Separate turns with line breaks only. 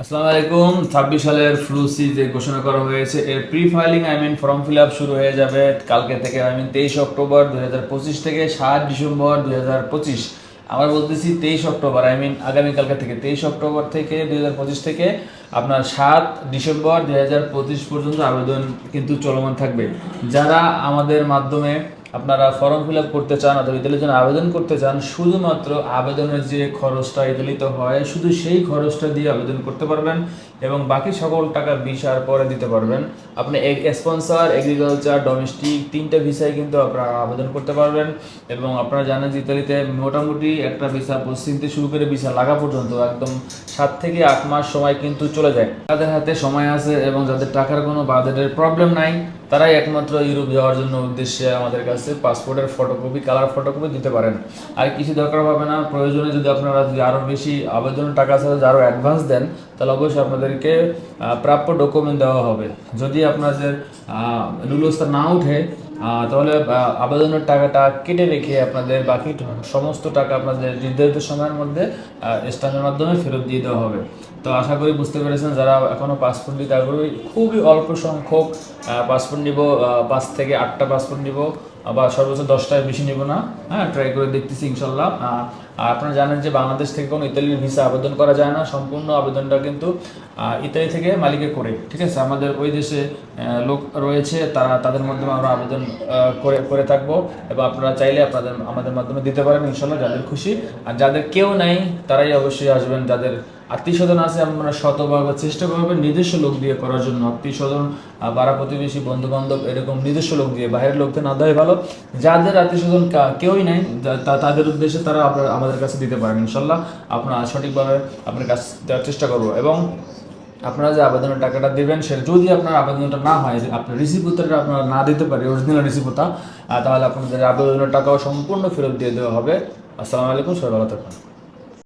আসসালামু আলাইকুম ছাব্বিশ সালের ফ্লুসি যে ঘোষণা করা হয়েছে। এর pre filing I mean form fill up শুরু হয়ে যাবে কালকে থেকে আই মিন তেইশ অক্টোবর দুই হাজার পঁচিশ থেকে সাত ডিসেম্বর পঁচিশ। আমরা বলতেছি তেইশ অক্টোবর আই মিন আগামীকালকে থেকে, তেইশ অক্টোবর থেকে দুই হাজার পঁচিশ থেকে আপনার সাত ডিসেম্বর দুই হাজার পঁচিশ পর্যন্ত আবেদন কিন্তু চলমান থাকবে। যারা আমাদের মাধ্যমে আপনারা ফর্ম ফিল আপ করতে চান অথবা ইতালির জন্য আবেদন করতে চান, শুধুমাত্র আবেদনের যে খরচটা ইতালিতে হয়, শুধু সেই খরচটা দিয়ে আবেদন করতে পারবেন এবং বাকি সকল টাকা ভিসার পরে দিতে পারবেন। আপনি স্পন্সর এগ্রিকালচার ডোমেস্টিক তিনটা ভিসায় কিন্তু আপনারা আবেদন করতে পারবেন এবং আপনারা জানেন যে ইতালিতে মোটামুটি একটা ভিসা পশ্চিম থেকে শুরু করে ভিসা লাগা পর্যন্ত একদম সাত থেকে আট মাস সময় কিন্তু চলে যায়। তাদের হাতে সময় আছে এবং যাদের টাকার কোনো বাজেটের প্রবলেম নাই তারাই একমাত্র ইউরোপ যাওয়ার জন্য উদ্দেশ্যে আমাদের কাছে পাসপোর্টের ফটোকপি কালার ফটোকপি দিতে পারেন। আর কিছু দরকার হবে না, প্রয়োজনে যদি আপনারা যদি আরও বেশি আবেদনের টাকা সাথে আরও অ্যাডভান্স দেন, তাহলে অবশ্যই আপনাদেরকে প্রাপ্য ডকুমেন্ট দেওয়া হবে। যদি আপনাদের নুলস্তা না উঠে তাহলে আবেদনের টাকাটা কেটে রেখে আপনাদের বাকি সমস্ত টাকা আপনাদের নির্ধারিত সময়ের মধ্যে স্থানের মাধ্যমে ফেরত দিয়ে দেওয়া হবে। তো আশা করি বুঝতে পেরেছেন যারা এখনও পাসপোর্ট নিতে আগ্রহী, খুবই অল্প সংখ্যক পাসপোর্ট নিব পাঁচ থেকে আটটা পাসপোর্ট নিব। বা সর্বোচ্চ দশটায় বেশি নিব না। হ্যাঁ ট্রাই করে দেখতেছি ইনশাল্লাহ। আর আপনারা জানেন যে বাংলাদেশ থেকে কোনো ইতালির ভিসা আবেদন করা যায় না। সম্পূর্ণ আবেদনটা কিন্তু ইতালি থেকে মালিকে করে, ঠিক আছে? আমাদের ওই দেশে লোক রয়েছে, তারা তাদের মাধ্যমে আমরা আবেদন করে করে থাকব। এবং আপনারা চাইলে আপনাদের, আমাদের মাধ্যমে দিতে পারেন ইনশাল্লাহ, যাদের খুশি। আর যাদের কেউ নাই, তারাই অবশ্যই আসবেন, যাদের আত্মীয় স্বজন আছে, আমরা শতভাগ চেষ্টা করবেন নিজস্ব লোক দিয়ে করার জন্য আত্মীয় স্বজন পাড়া প্রতিবেশী বন্ধু বান্ধব এরকম নিজস্ব লোক দিয়ে, বাইরের লোককে না দেওয়াই ভালো। যাদের আত্মীয় স্বজন কেউই নাই তাদের উদ্দেশ্যে তারা আপনার আমাদের কাছে দিতে পারেন, ইনশাল্লাহ। আপনার সঠিকভাবে আপনার কাছে, দেওয়ার চেষ্টা করব। এবং আপনারা যে আবেদনের টাকাটা দেবেন, সেটা যদি আপনার আবেদনটা না হয় আপনার রিসিভ উত্তরটা আপনারা না দিতে পারে অরিজিনাল রিসিভ তাহলে আপনাদের আবেদনের টাকাও সম্পূর্ণ ফেরত দিয়ে দেওয়া হবে। আসসালামু আলাইকুম, সবাই ভালো থাকবেন।